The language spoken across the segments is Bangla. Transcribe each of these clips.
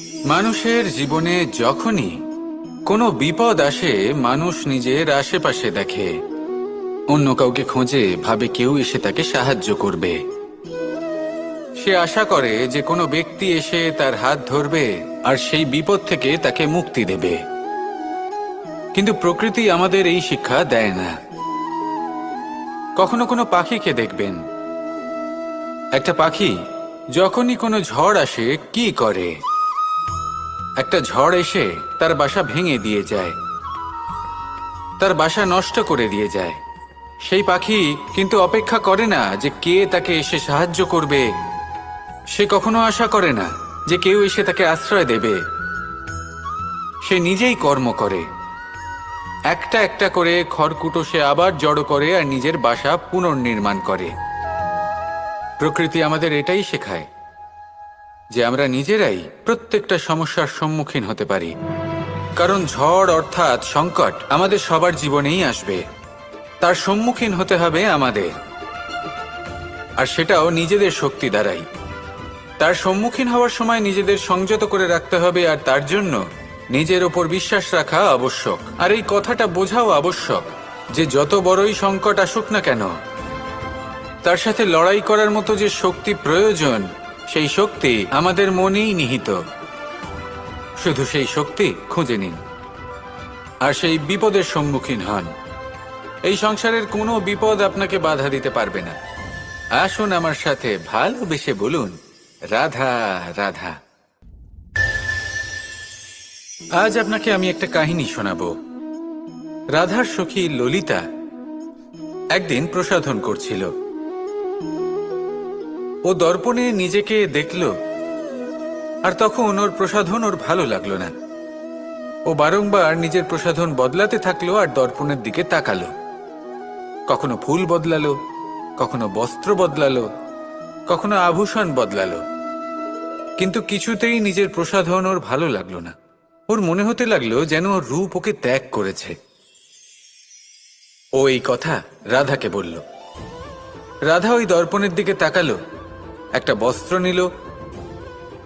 মানুষের জীবনে যখনই কোনো বিপদ আসে, মানুষ নিজের আশেপাশে দেখে। অন্য কাউকে খোঁজে, ভাবে কেউ এসে তাকে সাহায্য করবে। সে আশা করে যে কোনো ব্যক্তি এসে তার হাত ধরবে আর সেই বিপদ থেকে তাকে মুক্তি দেবে। কিন্তু প্রকৃতি আমাদের এই শিক্ষা দেয় না। কখনো কোনো পাখিকে দেখবেন। একটা পাখি, যখনই কোনো ঝড় আসে, কি করে? একটা ঝড় এসে তার বাসা ভেঙে দিয়ে যায়। তার বাসা নষ্ট করে দিয়ে যায়। সেই পাখি কিন্তু অপেক্ষা করে না যে কে তাকে এসে সাহায্য করবে। সে কখনো আশা করে না যে কেউ এসে তাকে আশ্রয় দেবে। সে নিজেই কর্ম করে। একটা একটা করে খড়কুটো সে আবার জড়ো করে আর নিজের বাসা পুনর্নির্মাণ করে। প্রকৃতি আমাদের এটাই শেখায়। যে আমরা নিজেরাই প্রত্যেকটা সমস্যার সম্মুখীন হতে পারি। কারণ ঝড় অর্থাৎ সংকট আমাদের সবার জীবনেই আসবে। তার সম্মুখীন হতে হবে আমাদের। আর সেটাও নিজেদের শক্তি দ্বারাই। তার সম্মুখীন হওয়ার সময় নিজেদের সংযত করে রাখতে হবে আর তার জন্য নিজের ওপর বিশ্বাস রাখা আবশ্যক। আর এই কথাটা বোঝাও আবশ্যক যে যত বড়ই সংকট আসুক না কেন, তার সাথে লড়াই করার মতো যে শক্তি প্রয়োজন সেই শক্তি আমাদের মনেই নিহিত। শুধু সেই শক্তি খুঁজে নিন। আর সেই বিপদের সম্মুখীন হন। এই সংসারের কোনো বিপদ আপনাকে বাধা দিতে পারবে না। আসুন আমার সাথে ভালোবেসে বলুন, রাধা রাধা। আজ আপনাকে আমি একটা কাহিনী শোনাবো। রাধার সখী ললিতা একদিন প্রসাধন করছিল। ও দর্পণে নিজেকে দেখল, আর তখন ওর প্রসাধন ওর ভালো লাগল না। ও বারংবার নিজের প্রসাধন বদলাতে থাকল আর দর্পণের দিকে তাকালো। কখনো ফুল বদলালো, কখনো বস্ত্র বদলালো, কখনো আভূষণ বদলালো। কিন্তু কিছুতেই নিজের প্রসাধন ওর ভালো লাগল না। ওর মনে হতে লাগল যেন ওর রূপ ওকে ত্যাগ করেছে। ও এই কথা রাধাকে বলল। রাধা ওই দর্পণের দিকে তাকালো একটা বস্ত্র নিল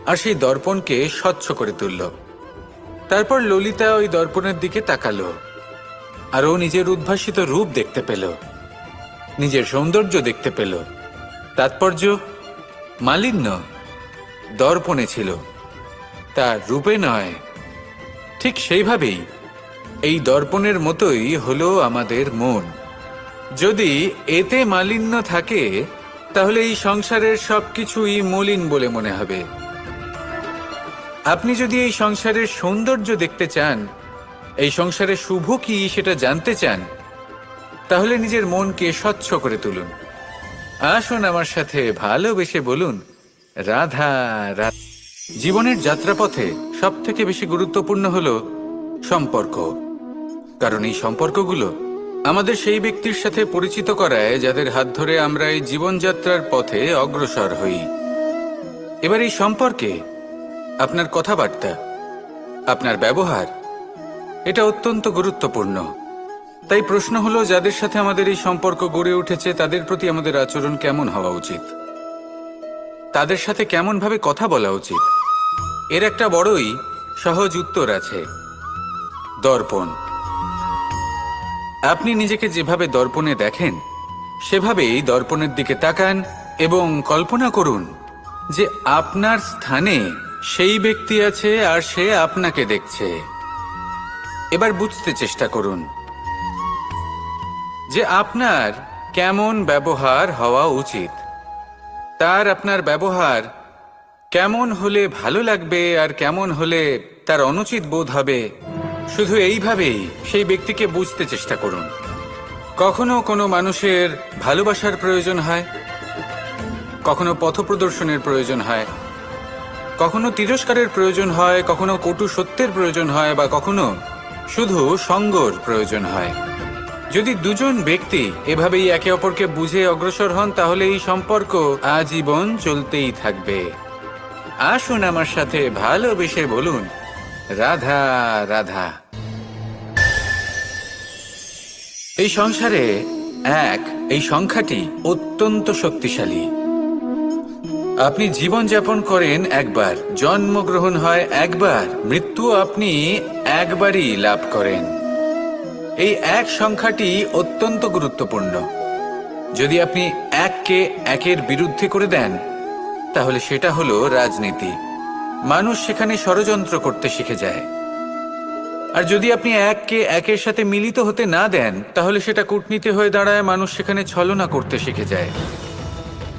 আর সেই দর্পণকে স্বচ্ছ করে তুলল। তারপর ললিতা ওই দর্পণের দিকে তাকালো আর ও নিজের উদ্ভাসিত রূপ দেখতে পেল, নিজের সৌন্দর্য দেখতে পেল। তাৎপর্য মালিন্য, দর্পণে ছিল, তার রূপে নয়। ঠিক সেইভাবেই এই দর্পণের মতোই হলো আমাদের মন। যদি এতে মালিন্য থাকে তাহলে এই সংসারের সবকিছুই মলিন বলে মনে হবে। আপনি যদি এই সংসারের সৌন্দর্য দেখতে চান, এই সংসারে শুভ কি সেটা জানতে চান, তাহলে নিজের মনকে স্বচ্ছ করে তুলুন। আসুন আমার সাথে ভালোবেসে বলুন, রাধা রাধা জীবনের যাত্রাপথে সব থেকে বেশি গুরুত্বপূর্ণ হল সম্পর্ক। কারণ এই সম্পর্কগুলো আমাদের সেই ব্যক্তির সাথে পরিচিত করায় যাদের হাত ধরে আমরা এই জীবনযাত্রার পথে অগ্রসর হই। এবার এই সম্পর্কে আপনার কথাবার্তা, আপনার ব্যবহার, এটা অত্যন্ত গুরুত্বপূর্ণ। তাই প্রশ্ন হলো, যাদের সাথে আমাদের এই সম্পর্ক গড়ে উঠেছে, তাদের প্রতি আমাদের আচরণ কেমন হওয়া উচিত? তাদের সাথে কেমনভাবে কথা বলা উচিত? এর একটা বড়ই সহজ উত্তর আছে, দর্পণ। আপনি নিজেকে যেভাবে দর্পণে দেখেন, সেভাবেই দর্পণের দিকে তাকান এবং কল্পনা করুন যে আপনার স্থানে সেই ব্যক্তি আছে আর সে আপনাকে দেখছে। এবার বুঝতে চেষ্টা করুন যে আপনার কেমন ব্যবহার হওয়া উচিত। তার আপনার ব্যবহার কেমন হলে ভালো লাগবে আর কেমন হলে তার অনুচিত বোধ হবে শুধু এইভাবেই সেই ব্যক্তিকে বুঝতে চেষ্টা করুন। কখনো কোনো মানুষের ভালোবাসার প্রয়োজন হয়, কখনো পথপ্রদর্শনের প্রয়োজন হয়, কখনো তিরস্কারের প্রয়োজন হয়, কখনো কটু সত্যের প্রয়োজন হয় বা কখনো শুধু সঙ্গর প্রয়োজন হয়। যদি দুজন ব্যক্তি এভাবেই একে অপরকে বুঝে অগ্রসর হন, তাহলে এই সম্পর্ক আজীবন চলতেই থাকবে। আসুন আমার সাথে ভালোবেসে বলুন রাধা রাধা। এই সংসারে এক, এই সংখ্যাটি অত্যন্ত শক্তিশালী। আপনি জীবন যাপন করেন একবার, জন্মগ্রহণ হয় একবার মৃত্যু আপনি একবারই লাভ করেন। এই এক সংখ্যাটি অত্যন্ত গুরুত্বপূর্ণ। যদি আপনি এককে একের বিরুদ্ধে করে দেন, তাহলে সেটা হলো রাজনীতি। মানুষ সেখানে ষড়যন্ত্র করতে শিখে যায়। আর যদি আপনি এককে একের সাথে মিলিত হতে না দেন, তাহলে সেটা কূটনীতি হয়ে দাঁড়ায়, মানুষ সেখানে ছলনা করতে শিখে যায়।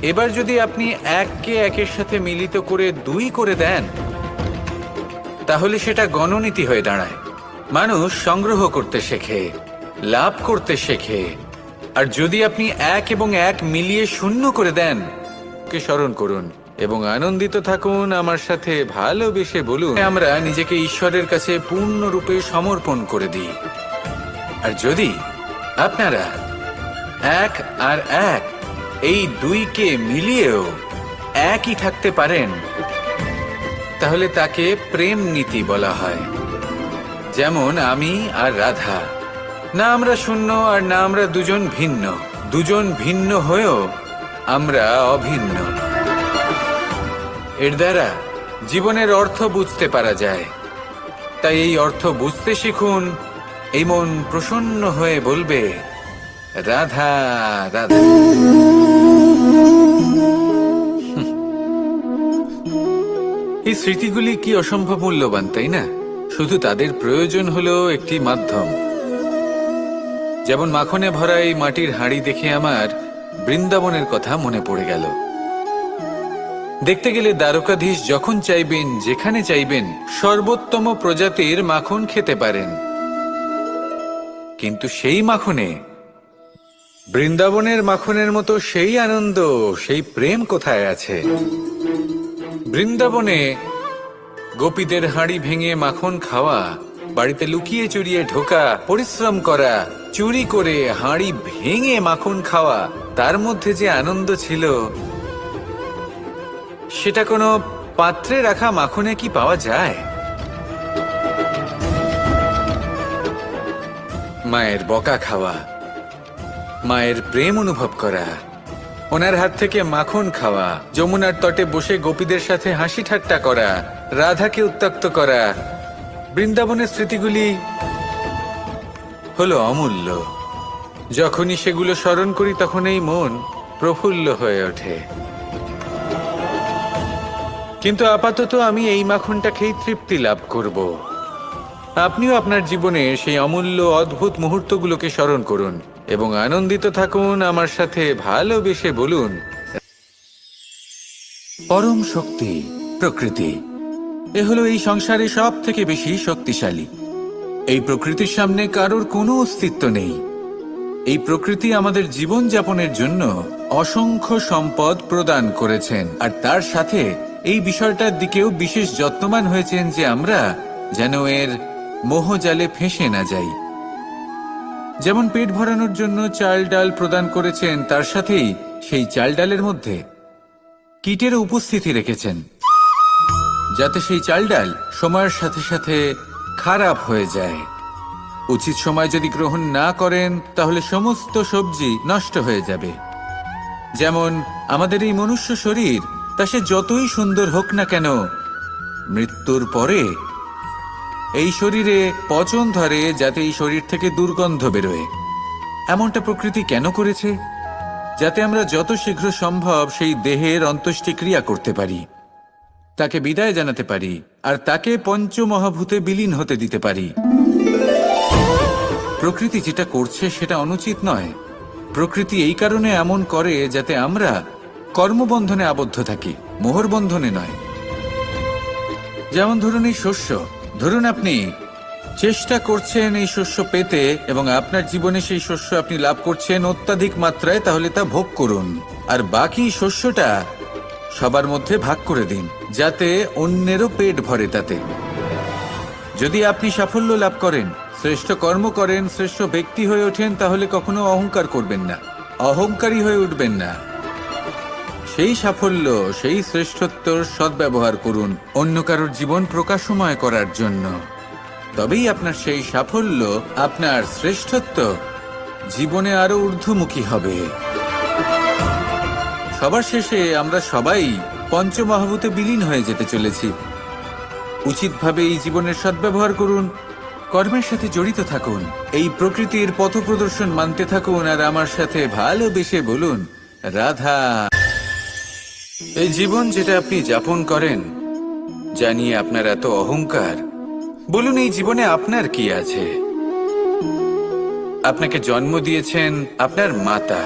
এবার যদি আপনি এককে একের সাথে মিলিত করে দুই করে দেন, তাহলে সেটা গণনীতি হয়ে দাঁড়ায়। মানুষ সংগ্রহ করতে শেখে, লাভ করতে শেখে। আর যদি আপনি এক এবং এক মিলিয়ে শূন্য করে দেন, কে স্মরণ করুন এবং আনন্দিত থাকুন আমার সাথে ভালোবেসে বলুন, আমরা নিজেকে ঈশ্বরের কাছে পূর্ণরূপে সমর্পণ করে দিই। আর যদি আপনারা এক আর এক এই দুইকে মিলিয়েও একই থাকতে পারেন, তাহলে তাকে প্রেম নীতি বলা হয়। যেমন আমি আর রাধা। না আমরা শূন্য আর না আমরা দুজন ভিন্ন। দুজন ভিন্ন হয়েও আমরা অভিন্ন। এর দ্বারা জীবনের অর্থ বুঝতে পারা যায়। তাই এই অর্থ বুঝতে শিখুন, এই মন প্রসন্ন হয়ে বলবে, রাধা রাধা। এই স্মৃতিগুলি কি অসম্ভব মূল্যবান, তাই না? শুধু তাদের প্রয়োজন হলো একটি মাধ্যম। যেমন মাখনে ভরা এই মাটির হাঁড়ি দেখে আমার বৃন্দাবনের কথা মনে পড়ে গেল। দেখতে গেলে দ্বারকাধীশ যখন চাইবেন, যেখানে চাইবেন, সর্বোত্তম প্রজাতির মাখন খেতে পারেন। কিন্তু সেই মাখনে, বৃন্দাবনের মাখনের মতো সেই আনন্দ, সেই প্রেম কোথায় আছে? বৃন্দাবনে গোপীদের হাঁড়ি ভেঙে মাখন খাওয়া, বাড়িতে লুকিয়ে চুরিয়ে ঢোকা, পরিশ্রম করা, চুরি করে হাঁড়ি ভেঙে মাখন খাওয়া, তার মধ্যে যে আনন্দ ছিল সেটা কোনো পাত্রে রাখা মাখনে কি পাওয়া যায়? মায়ের বকা খাওয়া, মায়ের প্রেম অনুভব করা, ওনার হাত থেকে মাখন খাওয়া, যমুনার তটে বসে গোপীদের সাথে হাসি ঠাট্টা করা, রাধাকে উত্তক্ত করা, বৃন্দাবনের স্মৃতিগুলি হলো অমূল্য। যখনই সেগুলো স্মরণ করি তখন এই মন প্রফুল্ল হয়ে ওঠে। কিন্তু আপাতত আমি এই মাখনটা খেয়ে তৃপ্তি লাভ করব। আপনিও আপনার জীবনে সেই অমূল্য, অদ্ভুত মুহূর্তগুলোকে স্মরণ করুন এবং আনন্দিত থাকুন আমার সাথে ভালোবেসে বলুন। পরম শক্তি, প্রকৃতি। এ হলো এই সংসারে সব থেকে বেশি শক্তিশালী। এই প্রকৃতির সামনে কারোর কোনো অস্তিত্ব নেই। এই প্রকৃতি আমাদের জীবন যাপনের জন্য অসংখ্য সম্পদ প্রদান করেছেন, আর তার সাথে এই বিষয়টার দিকেও বিশেষ যত্নবান হয়েছেন যে আমরা যেন এর মোহজালে ফেঁসে না যাই। যেমন পেট ভরানোর জন্য চাল ডাল প্রদান করেছেন, তার সাথেই সেই চাল ডালের মধ্যে কীটের উপস্থিতি রেখেছেন। যাতে সেই চাল ডাল সময়ের সাথে সাথে খারাপ হয়ে যায়। উচিত সময় যদি গ্রহণ না করেন, তাহলে সমস্ত সবজি নষ্ট হয়ে যাবে। যেমন আমাদের এই মনুষ্য শরীর তা সে যতই সুন্দর হোক না কেন, মৃত্যুর পরে এই শরীরে পচন ধরে যাতে এই শরীর থেকে দুর্গন্ধ বেরোয়। এমনটা প্রকৃতি কেন করেছে? যাতে আমরা যত শীঘ্র সম্ভব সেই দেহের অন্ত্যেষ্টিক্রিয়া করতে পারি। তাকে বিদায় জানাতে পারি, আর তাকে পঞ্চমহাভূতে বিলীন হতে দিতে পারি। প্রকৃতি যেটা করছে সেটা অনুচিত নয়। প্রকৃতি এই কারণে এমন করে যাতে আমরা কর্মবন্ধনে আবদ্ধ থাকি, মোহর বন্ধনে নয়। যেমন ধরুন এই শস্য, ধরুন আপনি চেষ্টা করছেন এই শস্য পেতে এবং আপনার জীবনে সেই শস্য আপনি লাভ করছেন অত্যাধিক মাত্রায়, তাহলে তা ভোগ করুন। আর বাকি শস্যটা সবার মধ্যে ভাগ করে দিন, যাতে অন্যেরও পেট ভরে তাতে। যদি আপনি সাফল্য লাভ করেন, শ্রেষ্ঠ কর্ম করেন, শ্রেষ্ঠ ব্যক্তি হয়ে ওঠেন, তাহলে কখনো অহংকার করবেন না। অহংকারী হয়ে উঠবেন না। সেই সাফল্য, সেই শ্রেষ্ঠত্বর সদ্ব্যবহার করুন অন্য কারোর জীবন প্রকাশময় করার জন্য। তবেই আপনার সেই সাফল্য, আপনার শ্রেষ্ঠত্ব জীবনে আরও ঊর্ধ্বমুখী হবে। সবার শেষে আমরা সবাই পঞ্চমহাভূতে বিলীন হয়ে যেতে চলেছি। উচিতভাবে এই জীবনের সদ্ব্যবহার করুন, কর্মের সাথে জড়িত থাকুন, এই প্রকৃতির পথ প্রদর্শন মানতে থাকুন, আর আমার সাথে ভালোবেসে বলুন, রাধা এই জীবন যেটা আপনি যাপন করেন জানিয়ে আপনার এত অহংকার বলুন এই জীবনে আপনার কি আছে? আপনাকে জন্ম দিয়েছেন আপনার মাতা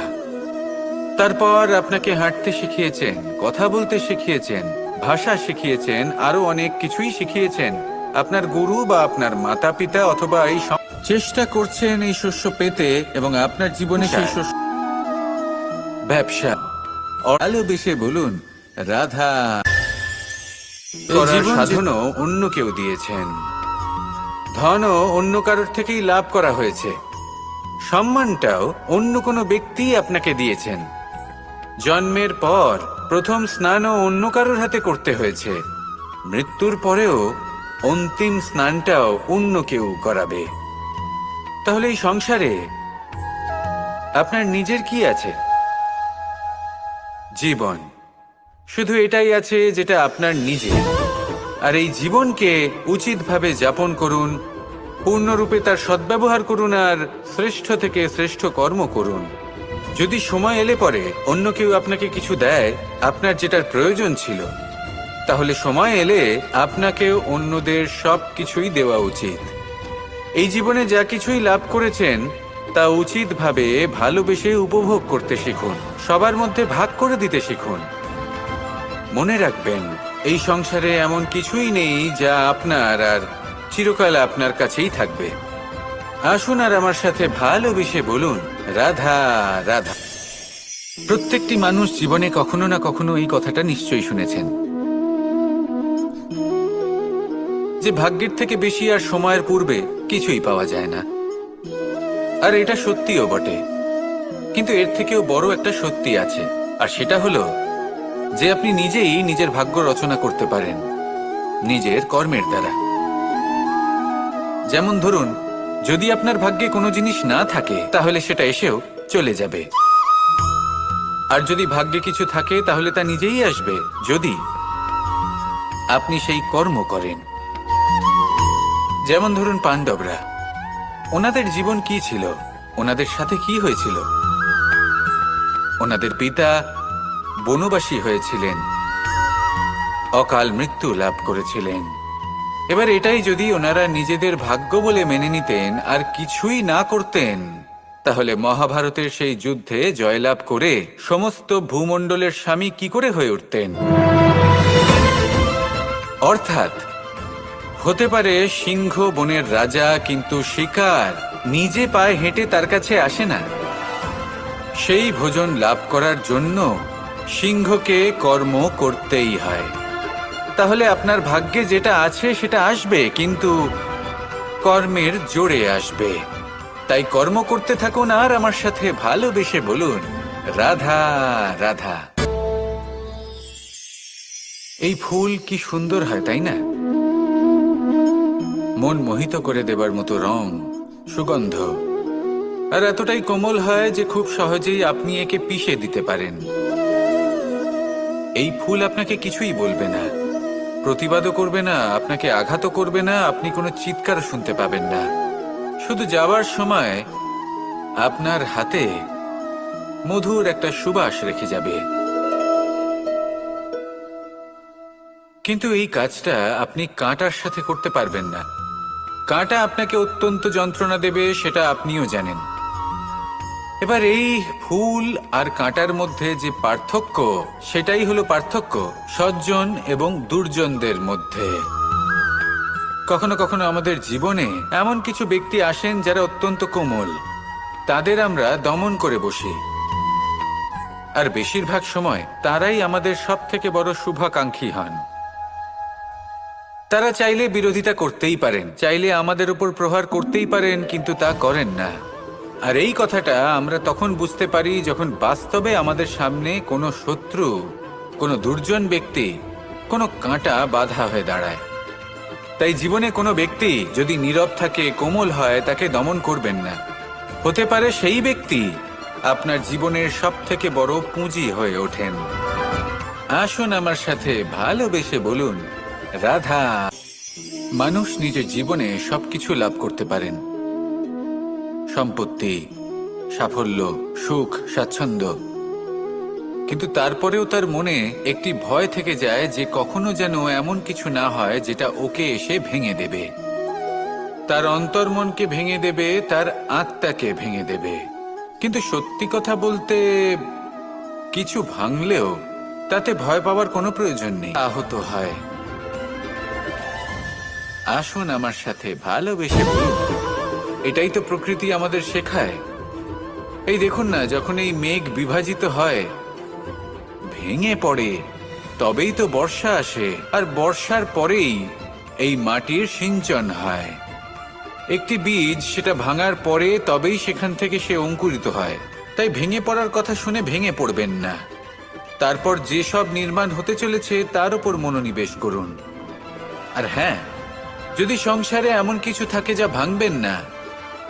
তারপর আপনাকে হাঁটতে শিখিয়েছেন কথা বলতে শিখিয়েছেন ভাষা শিখিয়েছেন আরও অনেক কিছুই শিখিয়েছেন আপনার গুরু বা আপনার মাতা পিতা অথবা এই চেষ্টা করছেন এই শস্য পেতে এবং আপনার জীবনে সেই শস্য ব্যবসা। ভালোবেসে বলুন রাধা সাধনও অন্য কেউ দিয়েছেন। ধনও অন্য কারোর থেকেই লাভ করা হয়েছে। সম্মানটাও অন্য কোনো ব্যক্তি আপনাকে দিয়েছেন। জন্মের পর প্রথম স্নানও অন্য কারোর হাতে করতে হয়েছে। মৃত্যুর পরেও অন্তিম স্নানটাও অন্য কেউ করাবে। তাহলে এই সংসারে আপনার নিজের কি আছে? জীবন। শুধু এটাই আছে যেটা আপনার নিজের আর এই জীবনকে উচিতভাবে যাপন করুন, পূর্ণরূপে তার সদ্ব্যবহার করুন আর শ্রেষ্ঠ থেকে শ্রেষ্ঠ কর্ম করুন। যদি সময় এলে পরে অন্য কেউ আপনাকে কিছু দেয়, আপনার যেটার প্রয়োজন ছিল, তাহলে সময় এলে আপনাকেও অন্যদের সব কিছুই দেওয়া উচিত। এই জীবনে যা কিছুই লাভ করেছেন তা উচিতভাবে ভালোবেসে উপভোগ করতে শিখুন, সবার মধ্যে ভাগ করে দিতে শিখুন। মনে রাখবেন, এই সংসারে এমন কিছুই নেই যা আপনার আর চিরকাল আপনার কাছেই থাকবে। আসুন আর আমার সাথে ভালোবেসে বলুন, রাধা রাধা। প্রত্যেকটি মানুষ জীবনে কখনো না কখনো এই কথাটা নিশ্চয়ই শুনেছেন। যে ভাগ্যের থেকে বেশি আর সময়ের পূর্বে কিছুই পাওয়া যায় না। আর এটা সত্যিও বটে। কিন্তু এর থেকেও বড় একটা সত্যি আছে, আর সেটা হলো যে আপনি নিজেই নিজের ভাগ্য রচনা করতে পারেন, নিজের কর্মের দ্বারা। যেমন ধরুন, যদি আপনার ভাগ্যে কোনো জিনিস না থাকে, তাহলে সেটা এসেও চলে যাবে। আর যদি ভাগ্যে কিছু থাকে, তাহলে তা নিজেই আসবে, যদি আপনি সেই কর্ম করেন। যেমন ধরুন পাণ্ডবরা। ওনাদের জীবন কি ছিল? ওনাদের সাথে কি হয়েছিল? ওনাদের পিতা বনবাসী হয়েছিলেন। অকাল মৃত্যু লাভ করেছিলেন। এবার এটাই যদি ওনারা নিজেদের ভাগ্য বলে মেনে নিতেন আর কিছুই না করতেন, তাহলে মহাভারতের সেই যুদ্ধে জয়লাভ করে সমস্ত ভূমণ্ডলের স্বামী কি করে হয়ে উঠতেন? অর্থাৎ হতে পারে সিংহ বনের রাজা, কিন্তু শিকার নিজে পায়ে হেঁটে তার কাছে আসে না। সেই ভোজন লাভ করার জন্য সিংহকে কর্ম করতেই হয়। তাহলে আপনার ভাগ্যে যেটা আছে সেটা আসবে, কিন্তু কর্মের জোরে আসবে। তাই কর্ম করতে থাকুন আর আমার সাথে ভালোবেসে বলুন, রাধা রাধা। এই ফুল কি সুন্দর হয়, তাই না? মন মোহিত করে দেবার মতো রং, সুগন্ধ। আর এতটাই কোমল হয় যে খুব সহজেই আপনি একে পিষে দিতে পারেন। এই ফুল আপনাকে কিছুই বলবে না, প্রতিবাদও করবে না, আপনাকে আঘাতও করবে না, আপনি কোনো চিৎকার শুনতে পাবেন না। শুধু যাওয়ার সময় আপনার হাতে মধুর একটা সুবাস রেখে যাবে। কিন্তু এই কাজটা আপনি কাঁটার সাথে করতে পারবেন না। কাঁটা আপনাকে অত্যন্ত যন্ত্রণা দেবে, সেটা আপনিও জানেন। এবার এই ফুল আর কাঁটার মধ্যে যে পার্থক্য, সেটাই হলো পার্থক্য সজ্জন এবং দুর্জনদের মধ্যে। কখনো কখনো আমাদের জীবনে এমন কিছু ব্যক্তি আসেন যারা অত্যন্ত কোমল। তাদের আমরা দমন করে বসি। আর বেশিরভাগ সময় তারাই আমাদের সব থেকে বড় শুভাকাঙ্ক্ষী হন। তারা চাইলে বিরোধিতা করতেই পারেন, চাইলে আমাদের উপর প্রহার করতেই পারেন, কিন্তু তা করেন না। আর এই কথাটা আমরা তখন বুঝতে পারি যখন বাস্তবে আমাদের সামনে কোনো শত্রু, কোনো দুর্জন ব্যক্তি, কোনো কাঁটা বাধা হয়ে দাঁড়ায়। তাই জীবনে কোনো ব্যক্তি যদি নীরব থাকে, কোমল হয়, তাকে দমন করবেন না। হতে পারে সেই ব্যক্তি আপনার জীবনের সব থেকে বড় পুঁজি হয়ে ওঠেন। আসুন আমার সাথে ভালোবেসে বলুন রাধা। মানুষ নিজের জীবনে সবকিছু লাভ করতে পারেন। সম্পত্তি, সাফল্য, সুখ, স্বাচ্ছন্দ্য। কিন্তু তারপরেও তার মনে একটি ভয় থেকে যায় যে কখনো যেন এমন কিছু না হয় যেটা ওকে এসে ভেঙে দেবে। তার অন্তর্মনকে ভেঙে দেবে, তার আত্মাকে ভেঙে দেবে। কিন্তু সত্যি কথা বলতে, কিছু ভাঙলেও তাতে ভয় পাওয়ার কোনো প্রয়োজন নেই। আহত হয়। আসুন আমার সাথে ভালোবেসে এটাই তো প্রকৃতি আমাদের শেখায়। এই দেখুন না, যখন এই মেঘ বিভাজিত হয়, ভেঙে পড়ে, তবেই তো বর্ষা আসে। আর বর্ষার পরেই এই মাটির সিঞ্চন হয়। একটি বীজ সেটা ভাঙার পরে তবেই সেখান থেকে সে অঙ্কুরিত হয়। তাই ভেঙে পড়ার কথা শুনে ভেঙে পড়বেন না। তারপর যে সব নির্মাণ হতে চলেছে, তার উপর মনোনিবেশ করুন। আর হ্যাঁ যদি সংসারে এমন কিছু থাকে যা ভাঙবেন না,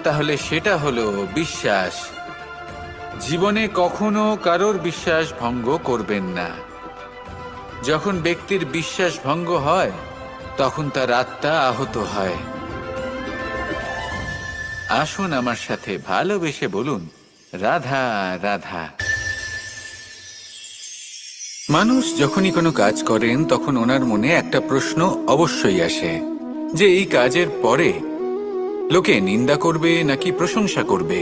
তাহলে সেটা হলো বিশ্বাস। জীবনে কখনো কারোর বিশ্বাস ভঙ্গ করবেন না। যখন ব্যক্তির বিশ্বাস ভঙ্গ হয়, তখন তার আত্মা আহত হয়। আসুন আমার সাথে ভালোবেসে বলুন, রাধা রাধা। মানুষ যখনই কোনো কাজ করেন, তখন ওনার মনে একটা প্রশ্ন অবশ্যই আসে। যে এই কাজের পরে লোকে নিন্দা করবে নাকি প্রশংসা করবে?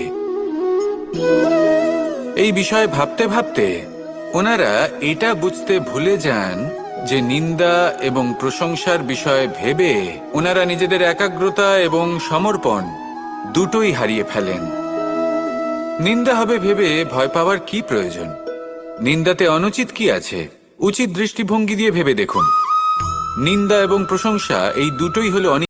এই বিষয়ে ভাবতে ভাবতে ওনারা এটা বুঝতে ভুলে যান যে নিন্দা এবং প্রশংসার বিষয়ে ভেবে ওনারা নিজেদের একাগ্রতা এবং সমর্পণ দুটোই হারিয়ে ফেলেন। নিন্দা হবে ভেবে ভয় পাওয়ার কি প্রয়োজন? নিন্দাতে অনুচিত কি আছে? উচিত দৃষ্টিভঙ্গি দিয়ে ভেবে দেখুন। নিন্দা এবং প্রশংসা এই দুটোই হলো